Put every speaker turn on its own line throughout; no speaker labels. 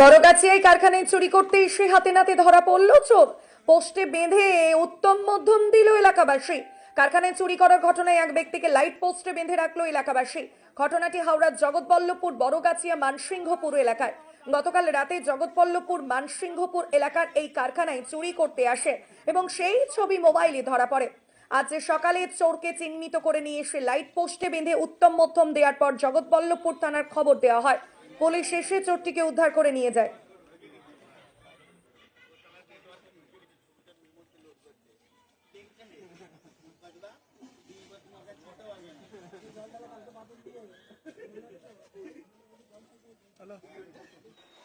বড়গাছিয়ায় কারখানায় চুরি করতে এসে হাতে নাতে ধরা পড়ল চোর। পোস্টে বেঁধে উত্তম মধ্যম দিল এলাকাবাসী। কারখানায় চুরি করার ঘটনায় এক ব্যক্তিকে লাইট পোস্টে বেঁধে রাখল এলাকাবাসী। ঘটনাটি হাওড়ার জগৎবল্লভপুর বড়গাছিয়া মানসিংহপুর এলাকায়। গতকাল রাতে জগৎবল্লভপুর মানসিংহপুর এলাকার এই কারখানায় চুরি করতে আসে এবং সেই ছবি মোবাইলে ধরা পড়ে। আজ সকালে চোরকে চিহ্নিত করে নিয়ে এসে লাইট পোস্টে বেঁধে উত্তম মধ্যম দেওয়ার পর জগৎবল্লভপুর থানার খবর দেওয়া হয়। পুলিশ এসে চোরটিকে উদ্ধার করে নিয়ে যায়।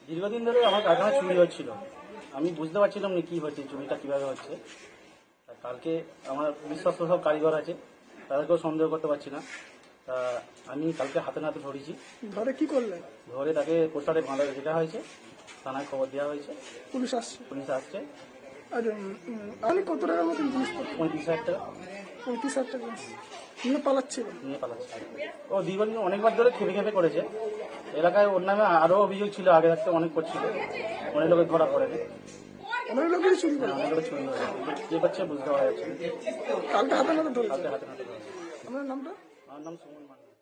দীর্ঘদিন ধরে আমার কারখানা চুরি হচ্ছিল। আমি বুঝতে পারছিলাম না কি হচ্ছে, চুরিটা কীভাবে হচ্ছে। কালকে আমার বিশ্বস্ত সব কারিগর আছে, তাদেরকেও সন্দেহ করতে পারছি না। তা আমি কালকে হাতে নাতে ধরেছি।
ধরে কি করলেন?
ধরে তাকে পোস্টারে বাঁধা যেটা হয়েছে। থানায় খবর দেওয়া হয়েছে।
পুলিশ আসছে?
পুলিশ আসছে।
আর আমি কত টাকার মতন
পঁয়ত্রিশ হাজার টাকা।
পঁয়ত্রিশ হাজার টাকা নিয়ে পালাচ্ছিল?
নিয়ে পালাচ্ছে। ও দীর্ঘদিন অনেকবার ধরে খেপে খেপে করেছে। এলাকায় ওর নামে আরও অভিযোগ ছিল আগে থাকতে অনেক করছিল। অনেক লোকের ধরা পড়েনি।
অনেক লোকেরই চুরি করে
অনেক লোকের চুরি হয়েছে। কে করছে বুঝতে পারা যাচ্ছে
কালকে হাতে নাতে ধরেছে?
কালকে হাতে নাতে ধরেছে।
আপনার নামটা?
andam semua mana.